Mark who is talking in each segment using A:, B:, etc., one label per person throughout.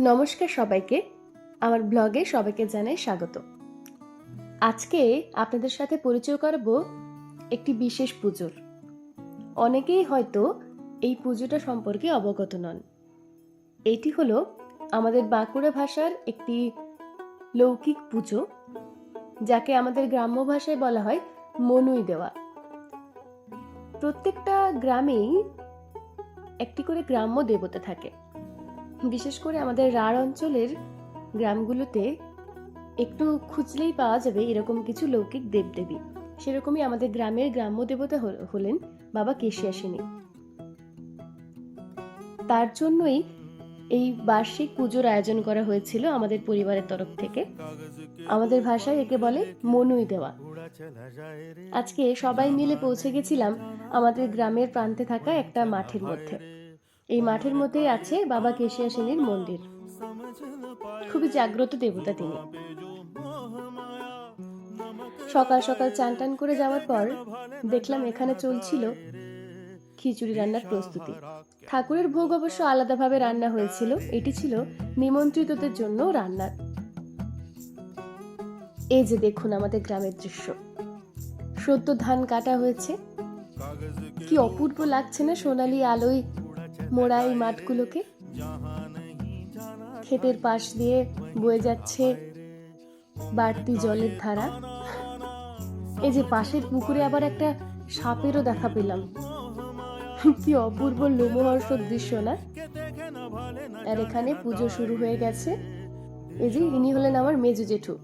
A: নমস্কার সবাইকে। আমার ব্লগে সবাইকে জানাই স্বাগত। আজকে আপনাদের সাথে পরিচয় করব একটি বিশেষ পুজোর। অনেকেই হয়তো এই পুজোটা সম্পর্কে অবগত নন। এটি হলো আমাদের বাঁকুড়া ভাষার একটি লৌকিক পুজো, যাকে আমাদের গ্রাম্য ভাষায় বলা হয় মনুই দেওয়া। প্রত্যেকটা গ্রামেই একটি করে গ্রাম্য দেবতা থাকে। বিশেষ করে আমাদের রাঢ় অঞ্চলের গ্রামগুলোতে একটু খুঁজলেই পাওয়া যাবে এরকম কিছু লৌকিক দেবদেবী। সেরকমই আমাদের গ্রামের গ্রাম্য দেবতা হলেন বাবা কেশিয়াসিনী। তার জন্যই এই বার্ষিক পুজোর আয়োজন করা হয়েছিল আমাদের পরিবারের তরফ থেকে। আমাদের ভাষায় একে বলে মনুই দেওয়া। আজকে সবাই মিলে পৌঁছে গেছিলাম আমাদের গ্রামের প্রান্তে থাকা একটা মাঠের মধ্যে। এই মাঠের মধ্যেই আছে বাবা কেশিয়া সেনের মন্দির। খুবই জাগ্রত দেবতা তিনি। সকাল সকাল চান টান করে যাওয়ার পর দেখলাম এখানে চলছিল খিচুড়ি রান্নার প্রস্তুতি। ঠাকুরের ভোগ অবশ্য আলাদাভাবে রান্না হয়েছিল, এটি ছিল নিমন্ত্রিতদের জন্য রান্নার। এই যে দেখুন আমাদের গ্রামের দৃশ্য। সদ্য ধান কাটা হয়েছে। কি অপূর্ব লাগছে না সোনালি আলোয় মোড়া এই মাঠগুলোকে। ক্ষেতের পাশ দিয়ে বয়ে যাচ্ছে বাড়তি জলের ধারা। এই যে পাশের পুকুরে আবার একটা সাপেরও দেখা পেলাম। কি অপূর্ব লোমহর্ষক দৃশ্য, না? আর এখানে পুজো শুরু হয়ে গেছে। এই যে ইনি হলেন আমার মেজো জেঠু।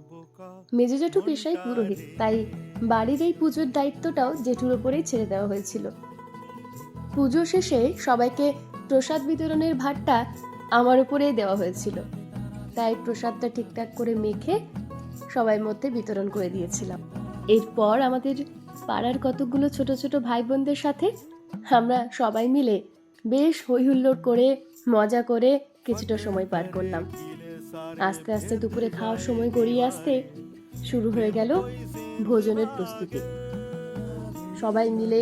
A: মেজো জেঠু পেশায় পুরোহিত, তাই বাড়ির এই পুজোর দায়িত্বটাও জেঠুর ওপরেই ছেড়ে দেওয়া হয়েছিল। পুজো শেষে সবাইকে প্রসাদ বিতরণের ভারটা আমার উপরেই দেওয়া হয়েছিল। তাই প্রসাদটা ঠিকঠাক করে মেখে সবাই মধ্যে বিতরণ করে দিয়েছিলাম। এরপর আমাদের পাড়ার কতগুলো ছোট ছোট ভাই বোনদের সাথে আমরা সবাই মিলে বেশ হই হুল্লোড় করে, মজা করে কিছুটা সময় পার করলাম। আস্তে আস্তে দুপুরে খাওয়ার সময় গড়িয়ে আসতে শুরু হয়ে গেল ভোজনের প্রস্তুতি। সবাই মিলে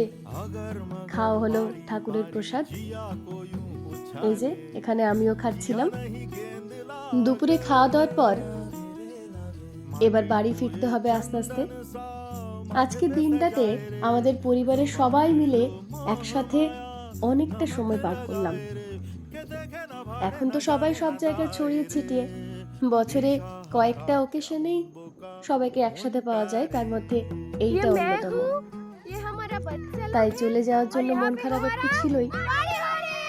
A: খাওয়া হলো ঠাকুরের প্রসাদ। এই যে এখানে আমিও খাচ্ছিলাম। দুপুরে খাওয়া দাওয়ার পর এবার বাড়ি ফিরতে হবে আস্তে আস্তে। আজকে দিনটাতে আমাদের পরিবারের সবাই মিলে একসাথে অনেকটা সময় পার করলাম। এখন তো সবাই সব জায়গায় ছড়িয়ে ছিটিয়ে বছরে কয়েকটা ওকেশনেই সবাইকে একসাথে পাওয়া যায় তার মধ্যে এইটা অন্যতম। তাই চলে যাওয়ার জন্য মন খারাপ একটু ছিলই।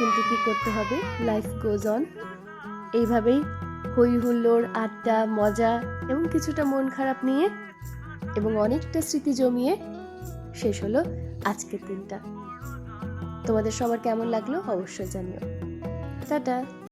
A: কিন্তু কি করতে হবে? লাইফ গোজ অন এইভাবেই হই হুল্লোড়, আড্ডা, মজা এবং কিছুটা মন খারাপ নিয়ে এবং অনেকটা স্মৃতি জমিয়ে শেষ হলো আজকের দিনটা। তোমাদের সবার কেমন লাগল অবশ্যই জানিও। টাটা।